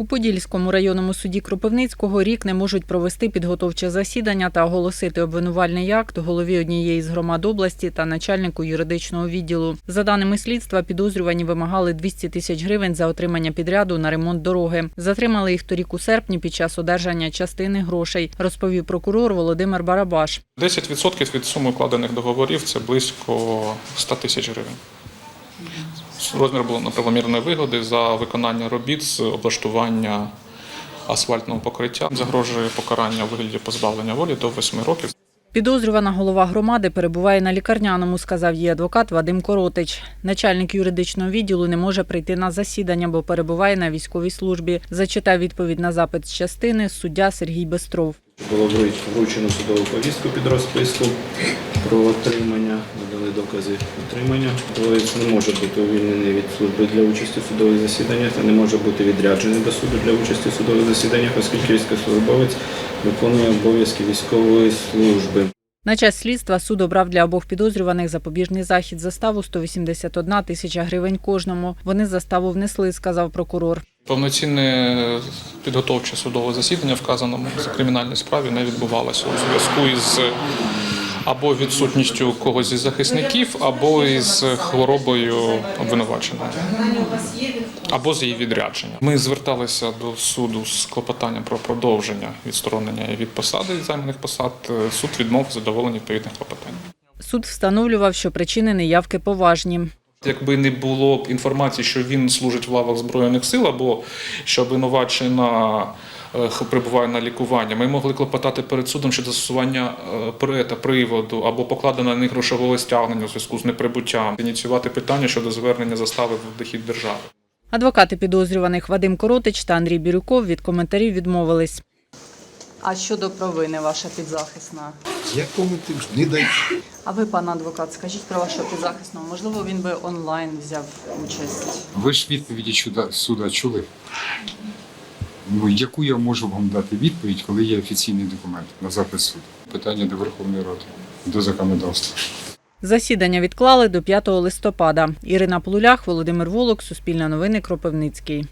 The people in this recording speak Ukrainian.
У Подільському районному суді Кропивницького рік не можуть провести підготовче засідання та оголосити обвинувальний акт голові однієї з громад області та начальнику юридичного відділу. За даними слідства, підозрювані вимагали 200 тисяч гривень за отримання підряду на ремонт дороги. Затримали їх торік у серпні під час одержання частини грошей, розповів прокурор Володимир Барабаш. 10% від суми укладених договорів це близько 100 тисяч гривень. Розмір було неправомірної вигоди за виконання робіт з облаштування асфальтного покриття. Загрожує покарання у вигляді позбавлення волі до 8 років. Підозрювана голова громади перебуває на лікарняному, сказав її адвокат Вадим Коротич. Начальник юридичного відділу не може прийти на засідання, бо перебуває на військовій службі. Зачитав відповідь на запит з частини суддя Сергій Бестров. Було вручено судову повістку під розписку про отримання, надали докази отримання. Троєць не може бути увільнений від служби для участі в судових засіданнях та не може бути відряджений до суду для участі в судових засіданнях, оскільки військовослужбовець виконує обов'язки військової служби. На час слідства суд обрав для обох підозрюваних запобіжний захід заставу 181 тисяча гривень кожному. Вони заставу внесли, сказав прокурор. Повноцінне підготовче судове засідання вказаному кримінальній справі не відбувалося у зв'язку із або відсутністю когось із захисників, або із хворобою обвинуваченої, або з її відрядження. Ми зверталися до суду з клопотанням про продовження відсторонення від посади займаних посад. Суд відмовив задоволення відповідних клопотань. Суд встановлював, що причини неявки поважні. Якби не було б інформації, що він служить в лавах збройних сил, або що обвинувачена е, перебуває на лікуванні, ми могли клопотати перед судом щодо застосування е, прета, приводу або покладено на них грошового стягнення у зв'язку з неприбуттям, ініціювати питання щодо звернення застави в дохід держави. Адвокати підозрюваних Вадим Коротич та Андрій Бірюков від коментарів відмовились. А щодо провини ваша підзахисна? Якому ти ж не дай. А ви, пан адвокат, скажіть про вашого підзахисного. Можливо, він би онлайн взяв участь. Ви ж відповіді суда, суда чули? Ну, яку я можу вам дати відповідь, коли є офіційний документ на запит суду? Питання до Верховної Ради, до законодавства. Засідання відклали до 5 листопада. Ірина Плулях, Володимир Волок, Суспільне новини, Кропивницький.